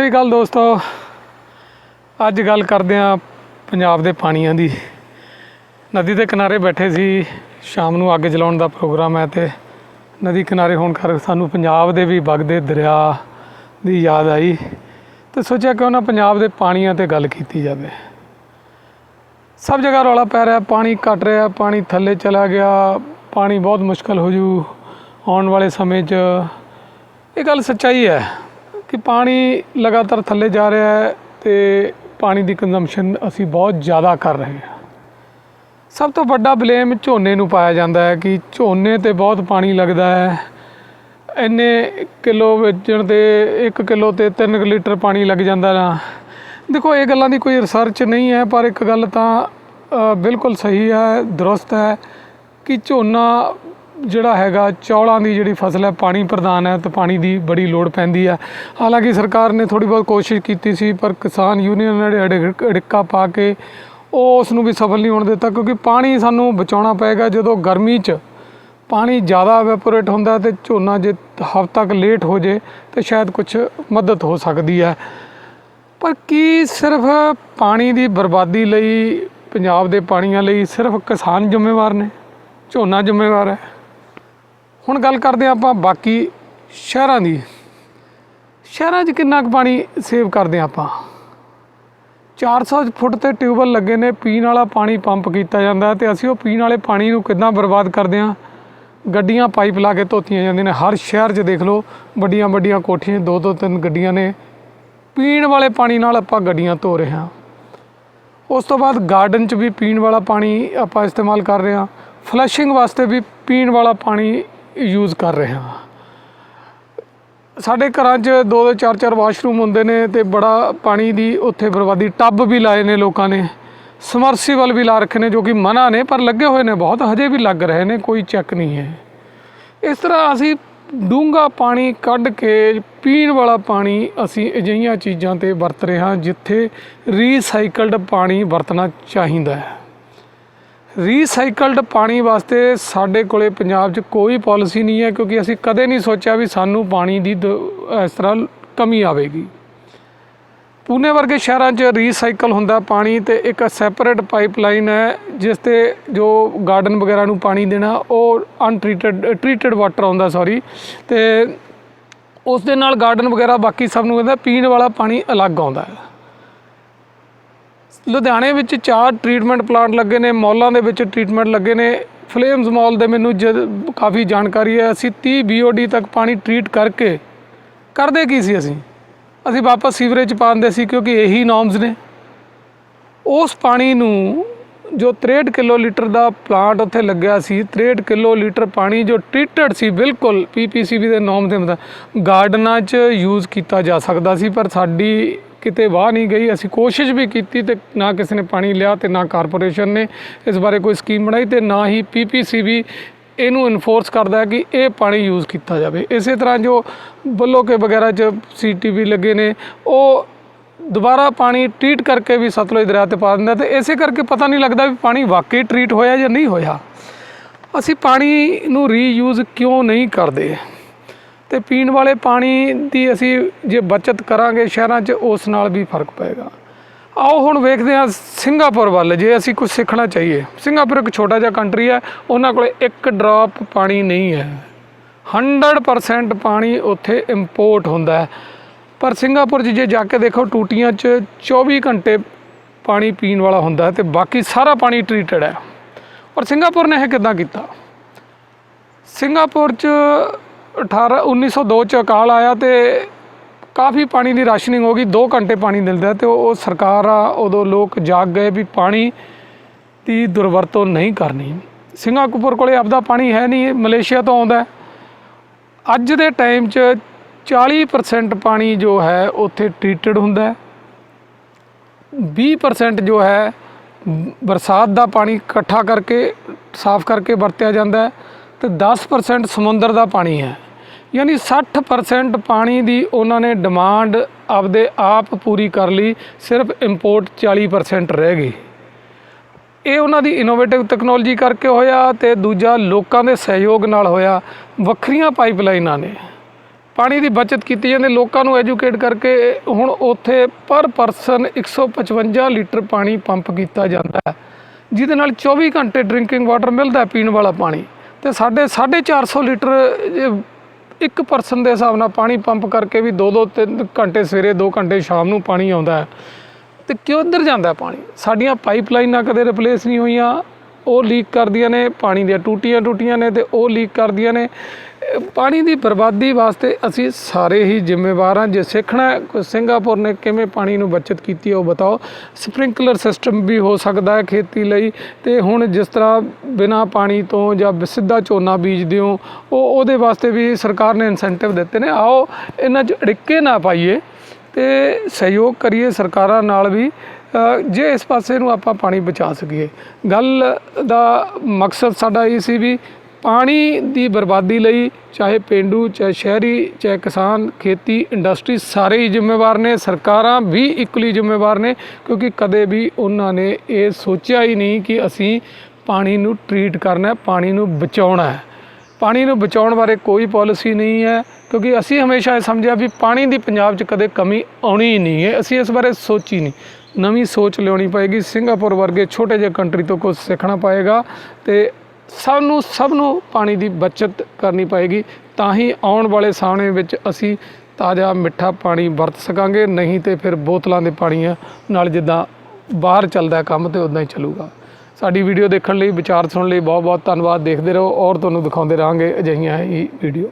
ਸ੍ਰੀ ਅਕਾਲ ਦੋਸਤੋ। ਅੱਜ ਗੱਲ ਕਰਦੇ ਹਾਂ ਪੰਜਾਬ ਦੇ ਪਾਣੀਆਂ ਦੀ। ਨਦੀ ਦੇ ਕਿਨਾਰੇ ਬੈਠੇ ਸੀ। ਸ਼ਾਮ ਨੂੰ ਅੱਗ ਜਲਾਉਣ ਦਾ ਪ੍ਰੋਗਰਾਮ ਹੈ ਤੇ ਨਦੀ ਕਿਨਾਰੇ ਹੋਣ ਕਰਕੇ ਸਾਨੂੰ ਪੰਜਾਬ ਦੇ ਵੀ ਵਗਦੇ ਦਰਿਆ ਦੀ ਯਾਦ ਆਈ। ਤੇ ਸੋਚਿਆ ਕਿਉਂ ਨਾ ਪੰਜਾਬ ਦੇ ਪਾਣੀਆਂ ਤੇ ਗੱਲ ਕੀਤੀ ਜਾਵੇ। ਸਭ ਜਗ੍ਹਾ ਰੌਲਾ ਪੈ ਰਿਹਾ, ਪਾਣੀ ਘਟ ਰਿਹਾ, ਪਾਣੀ ਥੱਲੇ ਚਲਾ ਗਿਆ, ਪਾਣੀ ਬਹੁਤ ਮੁਸ਼ਕਲ ਹੋ ਜੂ ਆਉਣ ਵਾਲੇ ਸਮੇਂ 'ਚ। ਇਹ ਗੱਲ ਸੱਚਾਈ ਹੈ। ਕਿ ਪਾਣੀ ਲਗਾਤਾਰ ਥੱਲੇ ਜਾ ਰਿਹਾ ਹੈ ਤੇ ਪਾਣੀ ਦੀ ਕੰਜ਼ੰਪਸ਼ਨ ਅਸੀਂ ਬਹੁਤ ਜ਼ਿਆਦਾ ਕਰ ਰਹੇ ਹਾਂ। ਸਭ ਤੋਂ ਵੱਡਾ ਬਲੇਮ ਝੋਨੇ ਨੂੰ ਪਾਇਆ ਜਾਂਦਾ ਹੈ ਕਿ ਝੋਨੇ ਤੇ ਬਹੁਤ ਪਾਣੀ ਲੱਗਦਾ ਹੈ। ਇੰਨੇ ਕਿਲੋ ਵੇਚਣ ਤੇ 1 ਕਿਲੋ ਤੇ 3 ਲੀਟਰ ਪਾਣੀ ਲੱਗ ਜਾਂਦਾ ਨਾ ਦੇਖੋ, ਇਹ ਗੱਲਾਂ ਦੀ ਕੋਈ ਰਿਸਰਚ ਨਹੀਂ ਹੈ, ਪਰ ਇੱਕ ਗੱਲ ਤਾਂ ਬਿਲਕੁਲ ਸਹੀ ਹੈ, ਦਰੁਸਤ ਹੈ ਕਿ ਝੋਨਾ ਜਿਹੜਾ ਹੈਗਾ, ਚੌਲਾਂ ਦੀ ਜਿਹੜੀ ਫਸਲ ਹੈ, ਪਾਣੀ ਪ੍ਰਧਾਨ ਹੈ ਤਾਂ ਪਾਣੀ ਦੀ ਬੜੀ ਲੋੜ ਪੈਂਦੀ ਹੈ। ਹਾਲਾਂਕਿ ਸਰਕਾਰ ਨੇ ਥੋੜੀ ਬਹੁਤ ਕੋਸ਼ਿਸ਼ ਕੀਤੀ ਸੀ, ਪਰ ਕਿਸਾਨ ਯੂਨੀਅਨ ਨੇ ਅੜਿੱਕਾ ਪਾ ਕੇ ਉਹ ਉਸ ਨੂੰ ਵੀ ਸਫਲ ਨਹੀਂ ਹੋਣ ਦਿੱਤਾ, ਕਿਉਂਕਿ ਪਾਣੀ ਸਾਨੂੰ ਬਚਾਉਣਾ ਪਏਗਾ ਜਦੋਂ ਗਰਮੀ 'ਚ ਪਾਣੀ ਜ਼ਿਆਦਾ ਐਵੈਪੋਰੇਟ ਹੁੰਦਾ ਤੇ ਝੋਨਾ ਜੇ ਹਫ਼ਤਾ ਤੱਕ ਲੇਟ ਹੋ ਜੇ ਤੇ ਸ਼ਾਇਦ ਕੁਝ ਮਦਦ ਹੋ ਸਕਦੀ ਹੈ। ਪਰ ਕੀ ਸਿਰਫ ਪਾਣੀ ਦੀ ਬਰਬਾਦੀ ਲਈ, ਪੰਜਾਬ ਦੇ ਪਾਣੀਆਂ ਲਈ ਸਿਰਫ ਕਿਸਾਨ ਜ਼ਿੰਮੇਵਾਰ ਨੇ? ਝੋਨਾ ਜ਼ਿੰਮੇਵਾਰ ਹੈ। ਹੁਣ ਗੱਲ ਕਰਦੇ ਹਾਂ ਆਪਾਂ ਬਾਕੀ ਸ਼ਹਿਰਾਂ ਦੀ। ਸ਼ਹਿਰਾਂ 'ਚ ਕਿੰਨਾ ਕੁ ਪਾਣੀ ਸੇਵ ਕਰਦੇ ਹਾਂ ਆਪਾਂ? 400 ਫੁੱਟ ਤੇ ਟਿਊਬਲ ਲੱਗੇ ਨੇ, ਪੀਣ ਵਾਲਾ ਪਾਣੀ ਪੰਪ ਕੀਤਾ ਜਾਂਦਾ ਹੈ ਤੇ ਅਸੀਂ ਉਹ ਪੀਣ ਵਾਲੇ ਪਾਣੀ ਨੂੰ ਕਿੱਦਾਂ ਬਰਬਾਦ ਕਰਦੇ ਹਾਂ? ਗੱਡੀਆਂ ਪਾਈਪ ਲਾ ਕੇ ਧੋਤੀਆਂ ਜਾਂਦੀਆਂ ਨੇ। ਹਰ ਸ਼ਹਿਰ 'ਚ ਦੇਖ ਲਓ ਵੱਡੀਆਂ ਵੱਡੀਆਂ ਕੋਠੀਆਂ ਦੋ ਦੋ ਤਿੰਨ ਗੱਡੀਆਂ ਨੇ। ਪੀਣ ਵਾਲੇ ਪਾਣੀ ਨਾਲ ਆਪਾਂ ਗੱਡੀਆਂ ਧੋ ਰਹੇ ਹਾਂ। ਉਸ ਤੋਂ ਬਾਅਦ ਗਾਰਡਨ 'ਚ ਵੀ ਪੀਣ ਵਾਲਾ ਪਾਣੀ ਆਪਾਂ ਇਸਤੇਮਾਲ ਕਰ ਰਹੇ ਹਾਂ। ਫਲਸ਼ਿੰਗ ਵਾਸਤੇ ਵੀ ਪੀਣ ਵਾਲਾ ਪਾਣੀ ਯੂਜ਼ ਕਰ ਰਹੇ ਹਾਂ। ਸਾਡੇ ਘਰਾਂ 'ਚ ਦੋ ਦੋ ਚਾਰ ਚਾਰ ਵਾਸ਼ਰੂਮ ਹੁੰਦੇ ਨੇ ਤੇ ਬੜਾ ਪਾਣੀ ਦੀ ਉੱਥੇ ਬਰਬਾਦੀ, ਟੱਬ ਵੀ ਲਾਏ ਨੇ ਲੋਕਾਂ ਨੇ। ਸਮਰਸੀਬਲ ਵੀ ਲਾ ਰੱਖੇ ਨੇ ਜੋ ਕਿ ਮਨਾ ਨੇ, ਪਰ ਲੱਗੇ ਹੋਏ ਨੇ ਬਹੁਤ, ਹਜੇ ਵੀ ਲੱਗ ਰਹੇ ਨੇ, ਕੋਈ ਚੈੱਕ ਨਹੀਂ ਹੈ। ਇਸ ਤਰ੍ਹਾਂ ਅਸੀਂ ਡੂੰਘਾ ਪਾਣੀ ਕੱਢ ਕੇ ਪੀਣ ਵਾਲਾ ਪਾਣੀ ਅਸੀਂ ਅਜਿਹੀਆਂ ਚੀਜ਼ਾਂ ਤੇ ਵਰਤ ਰਹੇ ਹਾਂ ਜਿੱਥੇ ਰੀਸਾਈਕਲਡ ਪਾਣੀ ਵਰਤਣਾ ਚਾਹੀਦਾ ਹੈ। ਰੀਸਾਈਕਲਡ ਪਾਣੀ ਵਾਸਤੇ ਸਾਡੇ ਕੋਲੇ ਪੰਜਾਬ 'ਚ ਕੋਈ ਪਾਲਿਸੀ ਨਹੀਂ ਹੈ ਕਿਉਂਕਿ ਅਸੀਂ ਕਦੇ ਨਹੀਂ ਸੋਚਿਆ ਵੀ ਸਾਨੂੰ ਪਾਣੀ ਦੀ ਦ- ਇਸ ਤਰ੍ਹਾਂ ਕਮੀ ਆਵੇਗੀ। ਪੂਨੇ ਵਰਗੇ ਸ਼ਹਿਰਾਂ 'ਚ ਰੀਸਾਈਕਲ ਹੁੰਦਾ ਪਾਣੀ ਤੇ ਇੱਕ ਸੈਪਰੇਟ ਪਾਈਪਲਾਈਨ ਹੈ ਜਿਸ ਤੇ ਜੋ ਗਾਰਡਨ ਵਗੈਰਾ ਨੂੰ ਪਾਣੀ ਦੇਣਾ, ਉਹ ਅਨਟ੍ਰੀਟਡ ਟ੍ਰੀਟਡ ਵਾਟਰ ਆਉਂਦਾ ਸੌਰੀ ਤੇ ਉਸ ਦੇ ਨਾਲ ਗਾਰਡਨ ਵਗੈਰਾ ਬਾਕੀ ਸਭ ਨੂੰ ਕਹਿੰਦਾ ਪੀਣ ਵਾਲਾ ਪਾਣੀ ਅਲੱਗ ਆਉਂਦਾ ਹੈ। ਲੁਧਿਆਣੇ ਵਿੱਚ ਚਾਰ ਟ੍ਰੀਟਮੈਂਟ ਪਲਾਂਟ ਲੱਗੇ ਨੇ, ਮੌਲਾਂ ਦੇ ਵਿੱਚ ਟ੍ਰੀਟਮੈਂਟ ਲੱਗੇ ਨੇ। ਫਲੇਮਸ ਮਾਲ ਦੇ ਮੈਨੂੰ ਜਦ ਕਾਫੀ ਜਾਣਕਾਰੀ ਹੈ, ਅਸੀਂ 30 BOD ਤੱਕ ਪਾਣੀ ਟ੍ਰੀਟ ਕਰਕੇ ਕਰਦੇ ਕੀ ਸੀ ਅਸੀਂ? ਅਸੀਂ ਵਾਪਸ ਸੀਵਰੇਜ ਪਾਉਂਦੇ ਸੀ ਕਿਉਂਕਿ ਇਹੀ ਨੋਰਮਸ ਨੇ। ਉਸ ਪਾਣੀ ਨੂੰ ਜੋ 63 ਕਿਲੋ ਲੀਟਰ ਦਾ ਪਲਾਂਟ ਉੱਥੇ ਲੱਗਿਆ ਸੀ 63 ਕਿਲੋ ਲੀਟਰ ਪਾਣੀ ਜੋ ਟ੍ਰੀਟਡ ਸੀ, ਬਿਲਕੁਲ ਪੀਪੀਸੀਬੀ ਦੇ ਨੋਮ ਦੇ ਮੁਤਾਬਕ ਗਾਰਡਨਾਂ 'ਚ ਯੂਜ਼ ਕੀਤਾ ਜਾ ਸਕਦਾ ਸੀ, ਪਰ ਸਾਡੀ ਕਿਤੇ ਵਾਹ ਨਹੀਂ ਗਈ। ਅਸੀਂ ਕੋਸ਼ਿਸ਼ ਵੀ ਕੀਤੀ ਤੇ ਨਾ ਕਿਸੇ ਨੇ ਪਾਣੀ ਲਿਆ ਤੇ ਨਾ ਕਾਰਪੋਰੇਸ਼ਨ ਨੇ ਇਸ ਬਾਰੇ ਕੋਈ ਸਕੀਮ ਬਣਾਈ ਤੇ ਨਾ ਹੀ ਪੀਪੀਸੀਬੀ ਇਹਨੂੰ ਇਨਫੋਰਸ ਕਰਦਾ ਹੈ ਕਿ ਇਹ ਪਾਣੀ ਯੂਜ਼ ਕੀਤਾ ਜਾਵੇ। ਇਸੇ ਤਰ੍ਹਾਂ ਜੋ ਬੱਲੋਕੇ ਵਗੈਰਾ 'ਚ ਸੀਟੀਵੀ ਲੱਗੇ ਨੇ, ਉਹ ਦੁਬਾਰਾ ਪਾਣੀ ਟ੍ਰੀਟ ਕਰਕੇ ਵੀ ਸਤਲੁਜ ਦਰਿਆ ਤੇ ਪਾ ਦਿੰਦਾ ਤੇ ਇਸੇ ਕਰਕੇ ਪਤਾ ਨਹੀਂ ਲੱਗਦਾ ਵੀ ਪਾਣੀ ਵਾਕਈ ਟ੍ਰੀਟ ਹੋਇਆ ਜਾਂ ਨਹੀਂ ਹੋਇਆ। ਅਸੀਂ ਪਾਣੀ ਨੂੰ ਰੀਯੂਜ਼ ਕਿਉਂ ਨਹੀਂ ਕਰਦੇ? ਤੇ ਪੀਣ ਵਾਲੇ ਪਾਣੀ ਦੀ ਅਸੀਂ ਜੇ ਬਚਤ ਕਰਾਂਗੇ ਸ਼ਹਿਰਾਂ 'ਚ, ਉਸ ਨਾਲ ਵੀ ਫ਼ਰਕ ਪਏਗਾ। ਆਓ ਹੁਣ ਵੇਖਦੇ ਹਾਂ ਸਿੰਗਾਪੁਰ ਵੱਲ, ਜੇ ਅਸੀਂ ਕੁਝ ਸਿੱਖਣਾ ਚਾਹੀਏ। ਸਿੰਗਾਪੁਰ ਇੱਕ ਛੋਟਾ ਜਿਹਾ ਕੰਟਰੀ ਹੈ, ਉਹਨਾਂ ਕੋਲੇ ਇੱਕ ਡ੍ਰੌਪ ਪਾਣੀ ਨਹੀਂ ਹੈ। 100% ਪਾਣੀ ਉੱਥੇ ਇੰਪੋਰਟ ਹੁੰਦਾ ਹੈ। ਪਰ ਸਿੰਗਾਪੁਰ 'ਚ ਜੇ ਜਾ ਕੇ ਦੇਖੋ, ਟੂਟੀਆਂ 'ਚ 24 ਘੰਟੇ ਪਾਣੀ ਪੀਣ ਵਾਲਾ ਹੁੰਦਾ ਹੈ ਤੇ ਬਾਕੀ ਸਾਰਾ ਪਾਣੀ ਟ੍ਰੀਟਡ ਹੈ। ਔਰ ਸਿੰਗਾਪੁਰ ਨੇ ਇਹ ਕਿੱਦਾਂ ਕੀਤਾ? ਸਿੰਗਾਪੁਰ 'ਚ 18 1902 ਚ ਅਕਾਲ ਆਇਆ ਤੇ ਕਾਫੀ ਪਾਣੀ ਦੀ ਰਾਸ਼ਨਿੰਗ ਹੋ ਗਈ 2 ਘੰਟੇ ਪਾਣੀ ਮਿਲਦਾ ਤੇ ਉਹ ਸਰਕਾਰ ਆ, ਉਦੋਂ ਲੋਕ ਜਾਗ ਗਏ ਵੀ ਪਾਣੀ ਦੀ ਦੁਰਵਰਤੋਂ ਨਹੀਂ ਕਰਨੀ। ਸਿੰਗਾਪੁਰ ਕੋਲੇ ਆਪਦਾ ਪਾਣੀ ਹੈ ਨਹੀਂ, ਮਲੇਸ਼ੀਆ ਤੋਂ ਆਉਂਦਾ ਅੱਜ ਦੇ ਟਾਈਮ 'ਚ 40% ਪਾਣੀ ਜੋ ਹੈ, ਉੱਥੇ ਟ੍ਰੀਟਡ ਹੁੰਦਾ ਹੈ। 20% ਜੋ ਹੈ, ਬਰਸਾਤ ਦਾ ਪਾਣੀ ਇਕੱਠਾ ਕਰਕੇ, ਸਾਫ਼ ਕਰਕੇ ਵਰਤਿਆ ਜਾਂਦਾ ਹੈ ਤੇ 10% ਸਮੁੰਦਰ ਦਾ ਪਾਣੀ ਹੈ। ਯਾਨੀ 60% ਪਾਣੀ ਦੀ ਉਹਨਾਂ ਨੇ ਡਿਮਾਂਡ ਆਪਦੇ ਆਪ ਪੂਰੀ ਕਰ ਲਈ, ਸਿਰਫ ਇੰਪੋਰਟ 40% ਰਹਿ ਗਈ। ਇਹ ਉਹਨਾਂ ਦੀ ਇਨੋਵੇਟਿਵ ਟੈਕਨੋਲੋਜੀ ਕਰਕੇ ਹੋਇਆ ਤੇ ਦੂਜਾ ਲੋਕਾਂ ਦੇ ਸਹਿਯੋਗ ਨਾਲ ਹੋਇਆ, ਵੱਖਰੀਆਂ ਪਾਈਪਲਾਈਨਾਂ ਨੇ। ਪਾਣੀ ਦੀ ਬਚਤ ਕੀਤੀ ਜਾਂਦੀ, ਲੋਕਾਂ ਨੂੰ ਐਜੂਕੇਟ ਕਰਕੇ ਹੁਣ ਉੱਥੇ ਪਰ ਪਰਸਨ 155 ਲੀਟਰ ਪਾਣੀ ਪੰਪ ਕੀਤਾ ਜਾਂਦਾ ਹੈ, ਜਿਹਦੇ ਨਾਲ 24 ਘੰਟੇ ਡਰਿੰਕਿੰਗ ਵਾਟਰ ਮਿਲਦਾ ਪੀਣ ਵਾਲਾ ਪਾਣੀ। ਤੇ ਸਾਡੇ 450 ਲੀਟਰ ਜੇ ਇੱਕ ਪਰਸਨ ਦੇ ਹਿਸਾਬ ਨਾਲ ਪਾਣੀ ਪੰਪ ਕਰਕੇ ਵੀ 2-2 3 ਘੰਟੇ ਸਵੇਰੇ 2 ਘੰਟੇ ਸ਼ਾਮ ਨੂੰ ਪਾਣੀ ਆਉਂਦਾ ਹੈ। ਤੇ ਕਿਉਂ ਉੱਧਰ ਜਾਂਦਾ ਪਾਣੀ? ਸਾਡੀਆਂ ਪਾਈਪਲਾਈਨਾਂ ਕਦੇ ਰਿਪਲੇਸ ਨਹੀਂ ਹੋਈਆਂ। ਉਹ ਲੀਕ ਕਰਦੀਆਂ ਨੇ, ਪਾਣੀ ਦੀਆਂ ਟੂਟੀਆਂ ਟੂਟੀਆਂ ਨੇ ਤੇ ਉਹ ਲੀਕ ਕਰਦੀਆਂ ਨੇ। ਪਾਣੀ ਦੀ ਬਰਬਾਦੀ ਵਾਸਤੇ ਅਸੀਂ ਸਾਰੇ ਹੀ ਜ਼ਿੰਮੇਵਾਰ ਹਾਂ। ਜੇ ਸਿੱਖਣਾ ਸਿੰਗਾਪੁਰ ਨੇ ਕਿਵੇਂ ਪਾਣੀ ਨੂੰ ਬਚਤ ਕੀਤੀ ਉਹ ਬਤਾਓ। ਸਪ੍ਰਿੰਕਲਰ ਸਿਸਟਮ ਵੀ ਹੋ ਸਕਦਾ ਹੈ ਖੇਤੀ ਲਈ। ਤੇ ਹੁਣ ਜਿਸ ਤਰ੍ਹਾਂ ਬਿਨਾ ਪਾਣੀ ਤੋਂ ਜਾਂ ਸਿੱਧਾ ਝੋਨਾ ਬੀਜਦੇ ਹੋ ਉਹ ਉਹਦੇ ਵਾਸਤੇ ਵੀ ਸਰਕਾਰ ਨੇ ਇਨਸੈਂਟਿਵ ਦਿੱਤੇ ਨੇ। ਆਓ, ਇਹਨਾਂ 'ਚ ਅੜਿੱਕੇ ਨਾ ਪਾਈਏ ਤੇ ਸਹਿਯੋਗ ਕਰੀਏ ਸਰਕਾਰਾਂ ਨਾਲ ਵੀ ਜੇ ਇਸ ਪਾਸੇ ਨੂੰ ਆਪਾਂ ਪਾਣੀ ਬਚਾ ਸਕੀਏ। ਗੱਲ ਦਾ ਮਕਸਦ ਸਾਡਾ ਇਹ ਸੀ ਵੀ ਪਾਣੀ ਦੀ ਬਰਬਾਦੀ ਲਈ ਚਾਹੇ ਪਿੰਡੂ, ਚਾਹੇ ਸ਼ਹਿਰੀ, ਚਾਹੇ ਕਿਸਾਨ, ਖੇਤੀ ਇੰਡਸਟਰੀ ਸਾਰੇ ਹੀ ਜ਼ਿੰਮੇਵਾਰ ਨੇ, ਸਰਕਾਰਾਂ ਵੀ ਇਕੁਅਲੀ ਜ਼ਿੰਮੇਵਾਰ ਨੇ, ਕਿਉਂਕਿ ਕਦੇ ਵੀ ਉਹਨਾਂ ਨੇ ਇਹ ਸੋਚਿਆ ਹੀ ਨਹੀਂ ਕਿ ਅਸੀਂ ਪਾਣੀ ਨੂੰ ਟਰੀਟ ਕਰਨਾ ਪਾਣੀ ਨੂੰ ਬਚਾਉਣਾ ਹੈ। ਪਾਣੀ ਨੂੰ ਬਚਾਉਣ ਬਾਰੇ ਕੋਈ ਪਾਲਿਸੀ ਨਹੀਂ ਹੈ, ਕਿਉਂਕਿ ਅਸੀਂ ਹਮੇਸ਼ਾ ਇਹ ਸਮਝਿਆ ਵੀ ਪਾਣੀ ਦੀ ਪੰਜਾਬ 'ਚ ਕਦੇ ਕਮੀ ਆਉਣੀ ਹੀ ਨਹੀਂ ਹੈ। ਅਸੀਂ ਇਸ ਬਾਰੇ ਸੋਚੀ ਨਹੀਂ। ਨਵੀਂ ਸੋਚ ਲਿਆਉਣੀ ਪਏਗੀ। ਸਿੰਗਾਪੁਰ ਵਰਗੇ ਛੋਟੇ ਜਿਹੇ ਕੰਟਰੀ ਤੋਂ ਕੁਝ ਸਿੱਖਣਾ ਪਏਗਾ ਤੇ ਸਭ ਨੂੰ ਸਭ ਨੂੰ ਪਾਣੀ ਦੀ ਬਚਤ ਕਰਨੀ ਪਏਗੀ। ਤਾਂ ਹੀ ਆਉਣ ਵਾਲੇ ਸਮੇਂ ਵਿੱਚ ਅਸੀਂ ਤਾਜ਼ਾ ਮਿੱਠਾ ਪਾਣੀ ਵਰਤ ਸਕਾਂਗੇ, ਨਹੀਂ ਤੇ ਫਿਰ ਬੋਤਲਾਂ ਦੇ ਪਾਣੀਆਂ ਨਾਲ ਜਿੱਦਾਂ ਬਾਹਰ ਚੱਲਦਾ ਕੰਮ ਤੇ ਉਦਾਂ ਹੀ ਚੱਲੂਗਾ। ਸਾਡੀ ਵੀਡੀਓ ਦੇਖਣ ਲਈ, ਵਿਚਾਰ ਸੁਣਨ ਲਈ ਬਹੁਤ ਬਹੁਤ ਧੰਨਵਾਦ। ਦੇਖਦੇ ਰਹੋ ਔਰ ਤੁਹਾਨੂੰ ਦਿਖਾਉਂਦੇ ਰਹਾਂਗੇ ਅਜਿਹੀਆਂ ਹੀ ਵੀਡੀਓ।